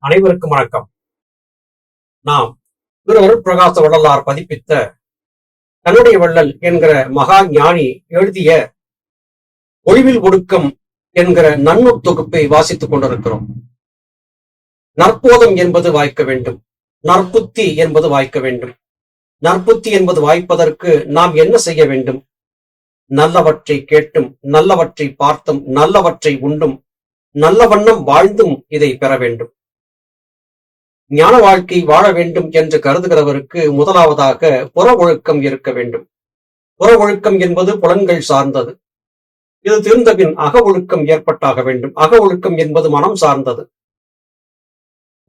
அனைவருக்கும் வணக்கம். நாம் திருவருட் பிரகாச வள்ளலார் பதிப்பித்த தன்னுடைய வள்ளல் என்கிற மகா ஞானி எழுதிய ஒளிவில் ஒடுக்கம் என்கிற நன்னூற் தொகுப்பை வாசித்துக் கொண்டிருக்கிறோம். நற்போதம் என்பது வாய்க்க வேண்டும். நற்புத்தி என்பது வாய்க்க வேண்டும். நற்புத்தி என்பது வாய்ப்பதற்கு நாம் என்ன செய்ய வேண்டும்? நல்லவற்றை கேட்டும் நல்லவற்றை பார்த்தும் நல்லவற்றை உண்டும் நல்ல வண்ணம் வாழ்ந்தும் இதை பெற வேண்டும். ஞான வாழ்க்கை வாழ வேண்டும் என்று கருதுகிறவருக்கு முதலாவதாக புற ஒழுக்கம் இருக்க வேண்டும். புற ஒழுக்கம் என்பது புலன்கள் சார்ந்தது. இது தீர்ந்தபின் அக ஒழுக்கம் ஏற்பட்டாக வேண்டும். அக ஒழுக்கம் என்பது மனம் சார்ந்தது.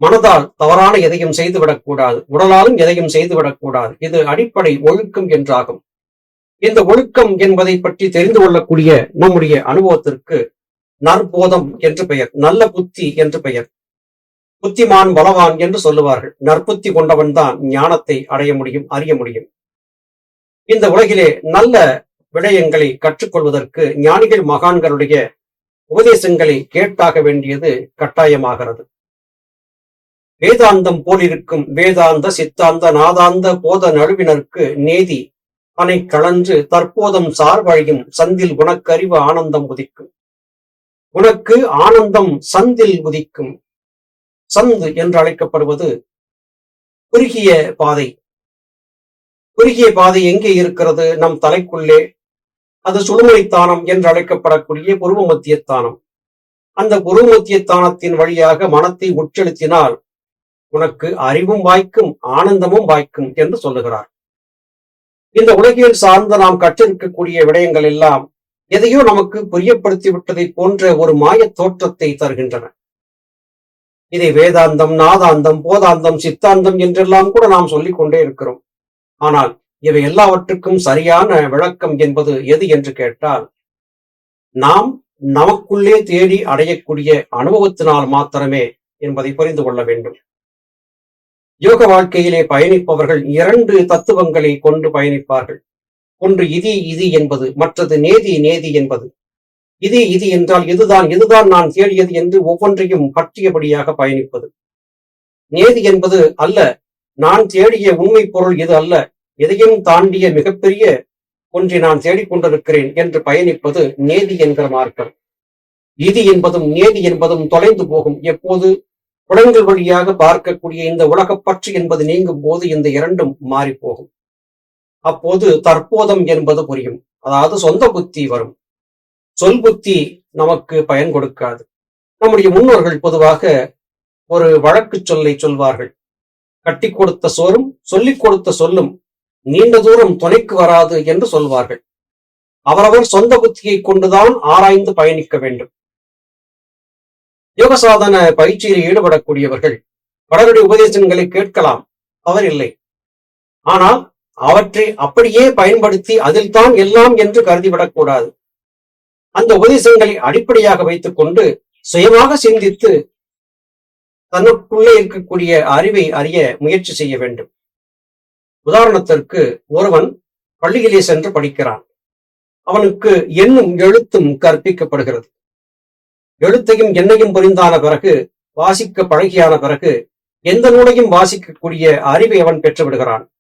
மனதால் தவறான எதையும் செய்துவிடக்கூடாது உடலாலும் எதையும் செய்துவிடக்கூடாது இது அடிப்படை ஒழுக்கம் என்றாகும். இந்த ஒழுக்கம் என்பதை பற்றி தெரிந்து கொள்ளக்கூடிய நம்முடைய அனுபவத்திற்கு நற்போதம் என்று பெயர். நல்ல புத்தி என்று பெயர். புத்திமான் பலவான் என்று சொல்லுவார்கள். நற்புத்தி கொண்டவன் தான் ஞானத்தை அடைய முடியும் அறிய முடியும். இந்த உலகிலே நல்ல விடயங்களை கற்றுக்கொள்வதற்கு ஞானிகள் மகான்களுடைய உபதேசங்களை கேட்டாக வேண்டியது கட்டாயமாகிறது. வேதாந்தம் போலிருக்கும் வேதாந்த சித்தாந்த நாதாந்த போத நழுவினருக்கு நேதி அணை கலன்று தற்போதம் சார்வழியும் சந்தில் உனக்கறிவு ஆனந்தம் உதிக்கும். உனக்கு ஆனந்தம் சந்தில் உதிக்கும். சந்து என்று அழைக்கப்படுவது குறுகிய பாதை. குறுகிய பாதை எங்கே இருக்கிறது? நம் தலைக்குள்ளே. அது சுழுமுனைத்தானம் என்று அழைக்கப்படக்கூடிய புருவ மத்தியத்தானம் அந்த புருவ மத்தியத்தானத்தின் வழியாக மனத்தை உட்செலுத்தினால் உனக்கு அறிவும் வாய்க்கும் ஆனந்தமும் வாய்க்கும் என்று சொல்லுகிறார். இந்த உலகியல் சார்ந்த நாம் கற்றிருக்கக்கூடிய விடயங்கள் எல்லாம் எதையோ நமக்கு புரியப்படுத்தி விட்டதை போன்ற ஒரு மாயத் தோற்றத்தை தருகின்றன. இதை வேதாந்தம் நாதாந்தம் போதாந்தம் சித்தாந்தம் என்றெல்லாம் கூட நாம் சொல்லிக் கொண்டே இருக்கிறோம். ஆனால் இவை எல்லாவற்றுக்கும் சரியான விளக்கம் என்பது எது என்று கேட்டால் நாம் நமக்குள்ளே தேடி அடையக்கூடிய அனுபவத்தினால் மாத்திரமே என்பதை புரிந்து கொள்ள வேண்டும். யோக வாழ்க்கையிலே பயணிப்பவர்கள் இரண்டு தத்துவங்களை கொண்டு பயணிப்பார்கள். ஒன்று இதி இதி என்பது மற்றது நேதி நேதி என்பது. இது இது என்றால் இதுதான் இதுதான் நான் தேடியது என்று ஒவ்வொன்றையும் பற்றியபடியாக பயணிப்பது. நேதி என்பது அல்ல. நான் தேடிய உண்மை பொருள் இது அல்ல? எதையும் தாண்டிய மிகப்பெரிய ஒன்றை நான் தேடிக்கொண்டிருக்கிறேன் என்று பயணிப்பது நேதி என்கிற மார்க்கம். இது என்பதும் நேதி என்பதும் தொலைந்து போகும். எப்போது? புலன்கள் வழியாக பார்க்கக்கூடிய இந்த உலகப்பற்று என்பது நீங்கும் போது இந்த இரண்டும் மாறிப்போகும். அப்போது தற்போதம் என்பது புரியும். அதாவது சொந்த புத்தி வரும். சொல் புத்தி நமக்கு பயன் கொடுக்காது. நம்முடைய முன்னோர்கள் பொதுவாக ஒரு வழக்கு சொல்லை சொல்வார்கள். கட்டி கொடுத்த சோறும் சொல்லிக் கொடுத்த சொல்லும் நீண்ட தூரம் துணைக்கு வராது என்று சொல்வார்கள். அவரவர் சொந்த புத்தியை கொண்டுதான் ஆராய்ந்து பயணிக்க வேண்டும். யோக சாதன பயிற்சியில் ஈடுபடக்கூடியவர்கள் பலருடைய உபதேசங்களை கேட்கலாம். அவர் இல்லை. ஆனால் அவற்றை அப்படியே பயன்படுத்தி அதில்தான் எல்லாம் என்று கருதிவிடக்கூடாது. அந்த உபதேசங்களை அடிப்படையாக வைத்துக் கொண்டு சுயமாக சிந்தித்து தனக்குள்ளே இருக்கக்கூடிய அறிவை அறிய முயற்சி செய்ய வேண்டும். உதாரணத்திற்கு ஒருவன் பள்ளியிலே சென்று படிக்கிறான். அவனுக்கு எண்ணும் எழுத்தும் கற்பிக்கப்படுகிறது. எழுத்தையும் எண்ணையும் புரிந்தான பிறகு வாசிக்க பழகியான பிறகு எந்த நூலையும் வாசிக்கக்கூடிய அறிவை அவன் பெற்று விடுகிறான்.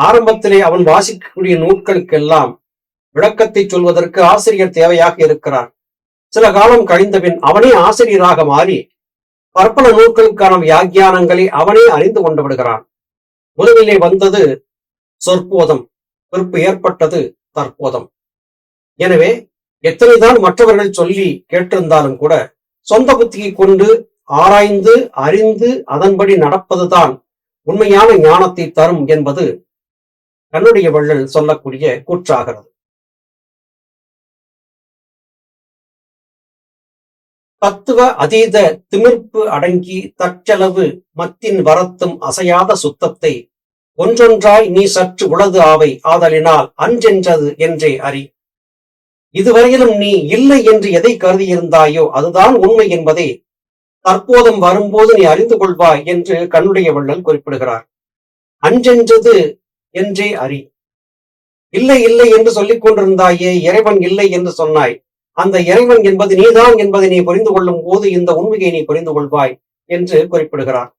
ஆரம்பத்திலே அவன் வாசிக்கக்கூடிய நூல்களுக்கெல்லாம் விளக்கத்தை சொல்வதற்கு ஆசிரியர் தேவையாக இருக்கிறார். சில காலம் கழிந்தபின் அவனே ஆசிரியராக மாறி பற்பல நூல்களுக்கான வியாக்கியானங்களை அவனே அறிந்து கொண்டு விடுகிறான். முதலிலே வந்தது சொற்போதம் பிற்பு ஏற்பட்டது தற்போதம். எனவே எத்தனைதான் மற்றவர்கள் சொல்லி கேட்டிருந்தாலும் கூட சொந்த புத்தியை கொண்டு ஆராய்ந்து அறிந்து அதன்படி நடப்பதுதான் உண்மையான ஞானத்தை தரும் என்பது கண்ணுடைய வள்ளல் சொல்லக்கூடிய கூற்றாகிறது. தத்துவ அதீத திமிர்ப்பு அடங்கி தற்செலவு மத்தின் வரத்தும் அசையாத சுத்தத்தை ஒன்றொன்றாய் நீ சற்று உளது ஆவை ஆதலினால் அன்றென்றது என்றே அறி. இதுவரையிலும் நீ இல்லை என்று எதை கருதியிருந்தாயோ அதுதான் உண்மை என்பதை. தற்போதும் வரும்போது நீ அறிந்து கொள்வாய் என்று கண்ணுடைய வள்ளல் குறிப்பிடுகிறார். அன்றென்றது என்றே அறி. இல்லை இல்லை என்று சொல்லிக் கொண்டிருந்தாயே இறைவன் இல்லை என்று சொன்னாய். அந்த இறைவன் என்பது நீதான் என்பதை நீ புரிந்து கொள்ளும் போது இந்த உண்மையை நீ புரிந்து கொள்வாய் என்று குறிப்பிடுகிறார்.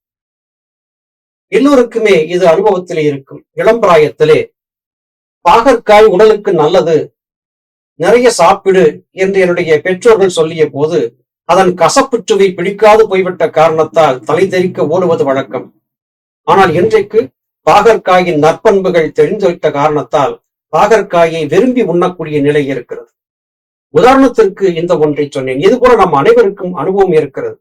எல்லோருக்குமே இது அனுபவத்திலே இருக்கும். இளம்பிராயத்திலே பாகற்காய் உடலுக்கு நல்லது. நிறைய சாப்பிடு என்று என்னுடைய பெற்றோர்கள் சொல்லிய போது அதன் கசப்புச்சுவை பிடிக்காது போய்விட்ட காரணத்தால் தலை தெறிக்க ஓடுவது வழக்கம். ஆனால் இன்றைக்கு பாகற்காயின் நற்பண்புகள் தெரிந்துவிட்ட காரணத்தால் பாகற்காயை விரும்பி உண்ணக்கூடிய நிலை இருக்கிறது. உதாரணத்திற்கு இந்த ஒன்றை சொன்னேன். இது போல நம் அனைவருக்கும் அனுபவம் இருக்கிறது.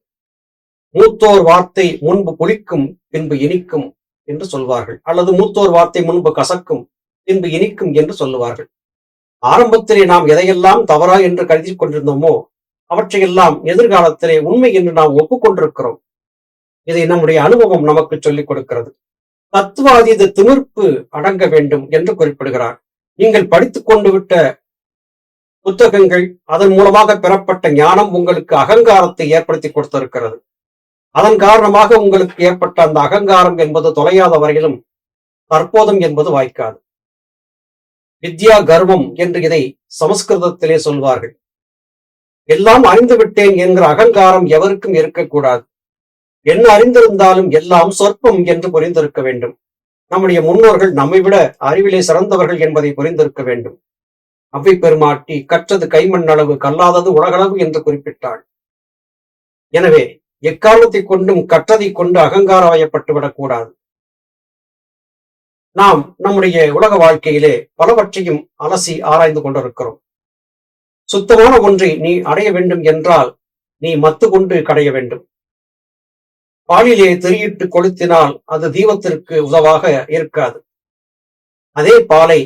மூத்தோர் வார்த்தை முன்பு புளிக்கும் பின்பு இனிக்கும் என்று சொல்வார்கள். அல்லது மூத்தோர் வார்த்தை முன்பு கசக்கும் பின்பு இனிக்கும் என்று சொல்லுவார்கள். ஆரம்பத்திலே நாம் எதையெல்லாம் தவறா என்று கருதி கொண்டிருந்தோமோ அவற்றையெல்லாம் எதிர்காலத்திலே உண்மை என்று நாம் ஒப்புக்கொண்டிருக்கிறோம். இதை நம்முடைய அனுபவம் நமக்கு சொல்லிக் கொடுக்கிறது. தத்துவாதீத திமிர்ப்பு அடங்க வேண்டும் என்று குறிப்பிடுகிறார். நீங்கள் படித்துக் கொண்டு விட்ட புத்தகங்கள் அதன் மூலமாக பெறப்பட்ட ஞானம் உங்களுக்கு அகங்காரத்தை ஏற்படுத்தி கொடுத்திருக்கிறது. அதன் காரணமாக உங்களுக்கு ஏற்பட்ட அந்த அகங்காரம் என்பது தொலையாத வரையிலும் தற்போதம் என்பது வாய்க்காது. வித்யா கர்வம் என்று இதை சமஸ்கிருதத்திலே சொல்வார்கள். எல்லாம் அறிந்து விட்டேன் என்கிற அகங்காரம் எவருக்கும் இருக்கக்கூடாது. என்ன அறிந்திருந்தாலும் எல்லாம் சொற்பம் என்று புரிந்திருக்க வேண்டும். நம்முடைய முன்னோர்கள் நம்மை விட அறிவிலே சிறந்தவர்கள் என்பதை புரிந்திருக்க வேண்டும். அவ்வை பெருமாட்டி கற்றது கைமண் அளவு கல்லாதது உலகளவு என்று குறிப்பிட்டாள். எனவே எக்காலத்தை கொண்டும் கற்றதை கொண்டு அகங்காரவயப்பட்டு விடக்கூடாது. நாம் நம்முடைய உலக வாழ்க்கையிலே பலவற்றையும் அலசி ஆராய்ந்து கொண்டிருக்கிறோம். சுத்தமான ஒன்றை நீ அடைய வேண்டும் என்றால் நீ மத்து கொண்டு கடைய வேண்டும். பாலிலே திரியிட்டு கொளுத்தினால் அது தீபத்திற்கு உதவாக இருக்காது. அதே பாலை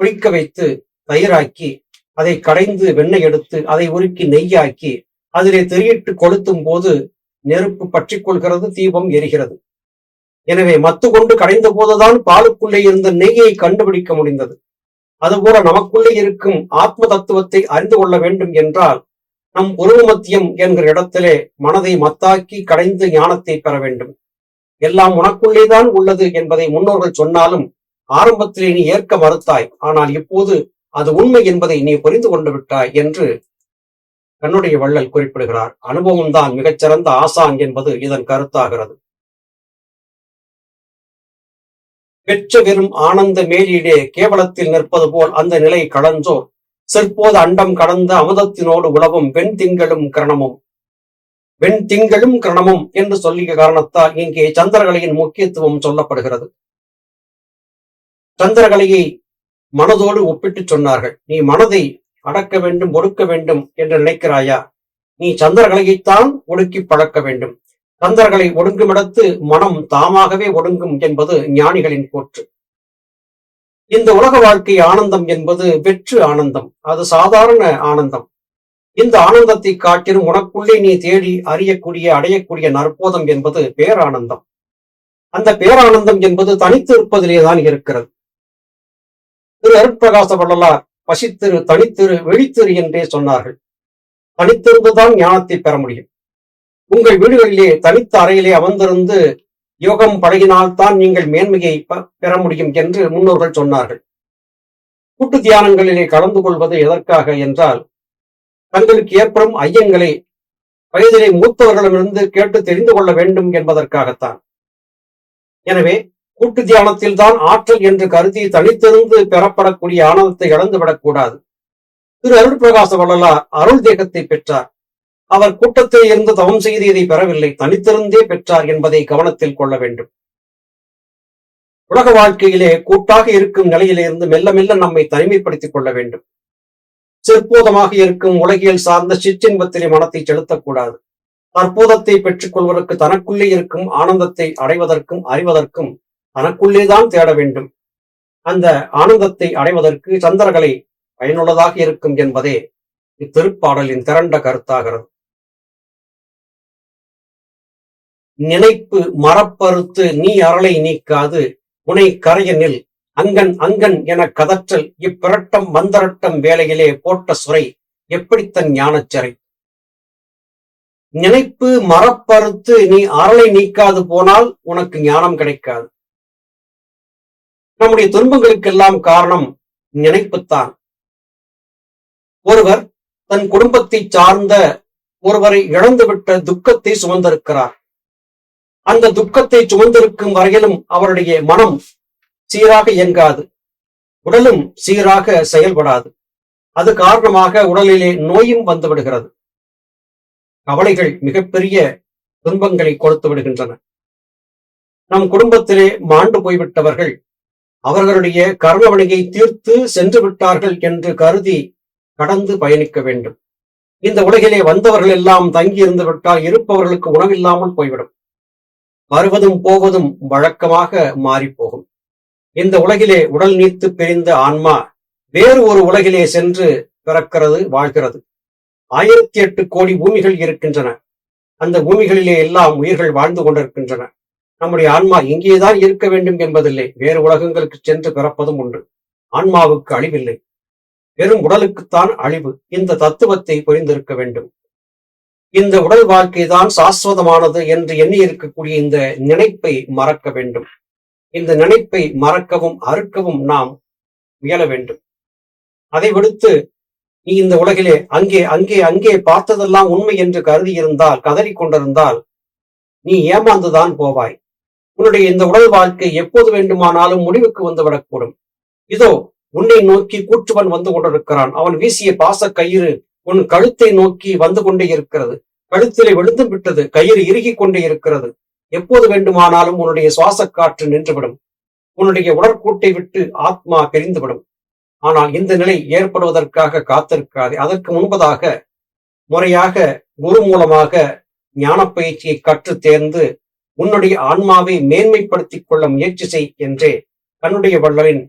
குளிக்க வைத்து தயிராக்கி அதை கடைந்து வெண்ணெய் எடுத்து அதை உருக்கி நெய்யாக்கி அதிலே திரியிட்டு கொளுத்தும் போது நெருப்பு பற்றி கொள்கிறது தீபம் எரிகிறது. எனவே மத்து கொண்டு கடைந்த போதுதான் பாலுக்குள்ளே இருந்த நெய்யை கண்டுபிடிக்க முடிந்தது. அதுபோல நமக்குள்ளே இருக்கும் ஆத்ம தத்துவத்தை அறிந்து கொள்ள வேண்டும் என்றால் நம் உருவமத்தியம் என்கிற இடத்திலே மனதை மத்தாக்கி கடைந்து ஞானத்தை பெற வேண்டும். எல்லாம் உனக்குள்ளேதான் உள்ளது என்பதை முன்னோர்கள் சொன்னாலும் ஆரம்பத்திலே நீ ஏற்க மறுத்தாய். ஆனால் இப்போது அது உண்மை என்பதை நீ புரிந்து கொண்டு விட்டாய் என்று கண்ணுடைய வள்ளல் குறிப்பிடுகிறார். அனுபவம்தான் மிகச்சிறந்த ஆசான் என்பது இதன் கருத்தாகிறது. பெற்ற வெறும் ஆனந்த மேலியிலே கேவலத்தில் நிற்பது போல் அந்த நிலை கடஞ்சோர் செற்போது அண்டம் கடந்த அமுதத்தினோடு உழவும் வெண் திங்களும் கிரணமும். வெண் திங்களும் கிரணமும் என்று சொல்லிய காரணத்தால் இங்கே சந்திரகலையின் முக்கியத்துவம் சொல்லப்படுகிறது. சந்திரகலையை மனதோடு ஒப்பிட்டு சொன்னார்கள். நீ மனதை அடக்க வேண்டும் ஒடுக்க வேண்டும் என்று நினைக்கிறாயா? நீ சந்திரகலையைத்தான் ஒடுக்கி பழக்க வேண்டும். சந்திரகளை ஒடுங்குமிடத்து மனம் தாமாகவே ஒடுங்கும் என்பது ஞானிகளின் கூற்று இந்த உலக வாழ்க்கை ஆனந்தம் என்பது வெற்று ஆனந்தம். அது சாதாரண ஆனந்தம். இந்த ஆனந்தத்தை காட்டிலும் உனக்குள்ளே நீ தேடி அறியக்கூடிய அடையக்கூடிய நற்போதம் என்பது பேரானந்தம். அந்த பேரானந்தம் என்பது தனித்து இருப்பதிலேதான் இருக்கிறது. திரு அருட்பிரகாச வள்ளலார் பசித்திரு தனித்திரு வெளித்திரு என்றே சொன்னார்கள். தனித்திருந்துதான் ஞானத்தை பெற முடியும். உங்கள் வீடுகளிலே தனித்த அறையிலே அமர்ந்திருந்து யோகம் பழகினால்தான் நீங்கள் மேன்மையை பெற முடியும் என்று முன்னோர்கள் சொன்னார்கள். கூட்டு தியானங்களிலே கலந்து கொள்வது எதற்காக என்றால் தங்களுக்கு ஏற்படும் ஐயங்களை வயதிலே மூத்தவர்களிடமிருந்து கேட்டு தெரிந்து கொள்ள வேண்டும் என்பதற்காகத்தான். எனவே கூட்டு தியானத்தில் தான் ஆற்றல் என்று கருதி தனித்திருந்து பெறப்படக்கூடிய ஆனந்தத்தை இழந்துவிடக்கூடாது. திரு அருள் பிரகாச வள்ளலார் அருள் தேகத்தை பெற்றார். அவர் கூட்டத்தில் இருந்து தவம் செய்து இதை பெறவில்லை. தனித்திருந்தே பெற்றார் என்பதை கவனத்தில் கொள்ள வேண்டும். உலக வாழ்க்கையிலே கூட்டாக இருக்கும் நிலையிலிருந்து மெல்ல மெல்ல நம்மை தனிமைப்படுத்திக் கொள்ள வேண்டும். சிற்போதமாக இருக்கும் உலகியல் சார்ந்த சிற்றின்பத்திலே மனத்தை செலுத்தக்கூடாது. அற்புதத்தை பெற்றுக் கொள்வதற்கு தனக்குள்ளே இருக்கும் ஆனந்தத்தை அடைவதற்கும் அறிவதற்கும் தனக்குள்ளேதான் தேட வேண்டும். அந்த ஆனந்தத்தை அடைவதற்கு சந்திரகலை பயனுள்ளதாக இருக்கும் என்பதே இத்திருப்பாடலின் திரண்ட கருத்தாகிறது. நினைப்பு மரப்பறுத்து நீ அறளை நீக்காது உனை கரையனில் அங்கன் அங்கன் என கதற்றல் இப்பிரட்டம் மந்தரட்டம் வேலையிலே போட்ட சுரை எப்படித்தன் ஞானச்சரை நினைப்பு மரப்பறுத்து நீ அறலை நீக்காது போனால் உனக்கு ஞானம் கிடைக்காது. நம்முடைய துன்பங்களுக்கெல்லாம் காரணம் நினைப்புத்தான். ஒருவர் தன் குடும்பத்தை சார்ந்த ஒருவரை இழந்துவிட்ட துக்கத்தை சுமந்திருக்கிறார். அந்த துக்கத்தை சுமந்திருக்கும் வரையிலும் அவருடைய மனம் சீராக இயங்காது. உடலும் சீராக செயல்படாது. அது காரணமாக உடலிலே நோயும் வந்து விடுகிறது. கவலைகள் மிகப்பெரிய துன்பங்களை கொடுத்து விடுகின்றன. நம் குடும்பத்திலே மாண்டு போய்விட்டவர்கள் அவர்களுடைய கர்மவணியை தீர்த்து சென்று விட்டார்கள் என்று கருதி கடந்து பயணிக்க வேண்டும். இந்த உலகிலே வந்தவர்கள் எல்லாம் தங்கி இருந்து விட்டால் இருப்பவர்களுக்கு உணவில்லாமல் போய்விடும். வருவதும் போவதும் வழக்கமாக மாறிப்போகும். இந்த உலகிலே உடல் நீத்து பிரிந்த ஆன்மா வேறு ஒரு உலகிலே சென்று பிறக்கிறது வாழ்கிறது. ஆயிரத்தி எட்டு கோடி பூமிகள் இருக்கின்றன. அந்த பூமிகளிலே எல்லாம் உயிர்கள் வாழ்ந்து கொண்டிருக்கின்றன. நம்முடைய ஆன்மா இங்கேதான் இருக்க வேண்டும் என்பதில்லை. வேறு உலகங்களுக்கு சென்று பிறப்பதும் உண்டு. ஆன்மாவுக்கு அழிவில்லை. வெறும் உடலுக்குத்தான் அழிவு. இந்த தத்துவத்தை புரிந்திருக்க வேண்டும். இந்த உடல் வாழ்க்கை தான் சாஸ்வதமானது என்று எண்ணி இருக்கக்கூடிய இந்த நினைப்பை மறக்க வேண்டும். இந்த நினைப்பை மறக்கவும் அறுக்கவும் நாம் முயல வேண்டும். அதை விடுத்து நீ இந்த உலகிலே அங்கே அங்கே அங்கே பார்த்ததெல்லாம் உண்மை என்று கருதி இருந்தால் கதறி கொண்டிருந்தால் நீ ஏமாந்துதான் போவாய். உன்னுடைய இந்த உடல் வாழ்க்கை எப்போது வேண்டுமானாலும் முடிவுக்கு வந்துவிடக்கூடும் இதோ உன்னை நோக்கி கூற்றுவன் வந்து கொண்டிருக்கிறான். அவன் வீசிய பாச கயிறு உன் கழுத்தை நோக்கி வந்து கொண்டே இருக்கிறது. கழுத்திலே விழுந்து விட்டது கயிறு இறுகி கொண்டே இருக்கிறது. எப்போது வேண்டுமானாலும் உன்னுடைய சுவாச காற்று நின்றுவிடும். உன்னுடைய உடற்கூட்டை விட்டு ஆத்மா பிரிந்துவிடும். ஆனால் இந்த நிலை ஏற்படுவதற்காக காத்திருக்காது. அதற்கு முன்பதாக முறையாக குரு மூலமாக ஞான பயிற்சியை கற்று தேர்ந்து உன்னுடைய ஆன்மாவை மேன்மைப்படுத்திக் கொள்ள முயற்சி செய் என்றே தன்னுடைய வள்ளலின்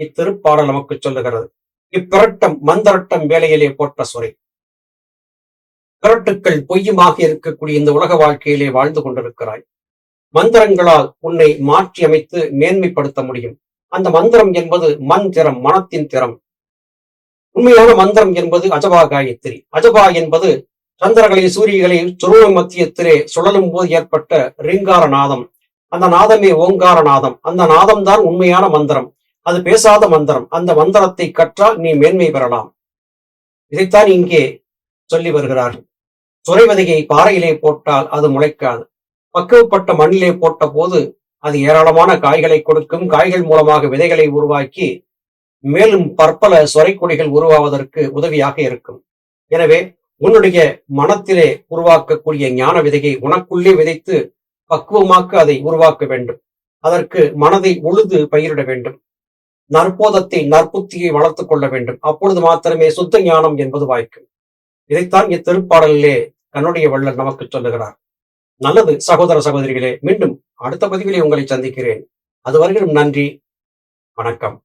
இத்திருப்பாடல் நமக்கு சொல்லுகிறது. இப்பிரட்டம் மந்தரட்டம் வேலையிலே போட்ட சுரை பிறட்டுக்கள் பொய்யுமாக இருக்கக்கூடிய இந்த உலக வாழ்க்கையிலே வாழ்ந்து கொண்டிருக்கிறாய். மந்திரங்களால் உன்னை மாற்றி அமைத்து மேன்மைப்படுத்த முடியும். அந்த மந்திரம் என்பது மண் திறம் மனத்தின் திறம். உண்மையான மந்திரம் என்பது அஜபா காயத்ரி அஜபா என்பது சந்திரகளை சூரியகளை சுருவ மத்தியத்திலே சுழலும் போது ஏற்பட்ட ரீங்கார நாதம். அந்த நாதமே ஓங்கார நாதம். அந்த நாதம் தான் உண்மையான மந்திரம். அது பேசாத மந்திரம். அந்த மந்திரத்தை கற்றால் நீ மேன்மை பெறலாம். இதைத்தான் இங்கே சொல்லி வருகிறார்கள். சுரைவதையை பாறையிலே போட்டால் அது முளைக்காது. பக்குவப்பட்ட மண்ணிலே போட்ட போது அது ஏராளமான காய்களை கொடுக்கும். காய்கள் மூலமாக விதைகளை உருவாக்கி மேலும் பற்பல சொரைக்கொடிகள் உருவாவதற்கு உதவியாக இருக்கும். எனவே உன்னுடைய மனத்திலே உருவாக்கக்கூடிய ஞான விதையை உனக்குள்ளே விதைத்து பக்குவமாக்க அதை உருவாக்க வேண்டும். அதற்கு மனதை உழுது பயிரிட வேண்டும். நற்போதத்தை நற்புத்தியை வளர்த்துக் கொள்ள வேண்டும். அப்பொழுது மாத்திரமே சுத்த ஞானம் என்பது வாய்க்கும். இதைத்தான் இத்திருப்பாடலிலே கண்ணுடைய வள்ளல் நமக்கு சொல்லுகிறார். நல்லது சகோதர சகோதரிகளே மீண்டும் அடுத்த பதிவிலே உங்களை சந்திக்கிறேன். அதுவரையிலும் நன்றி வணக்கம்.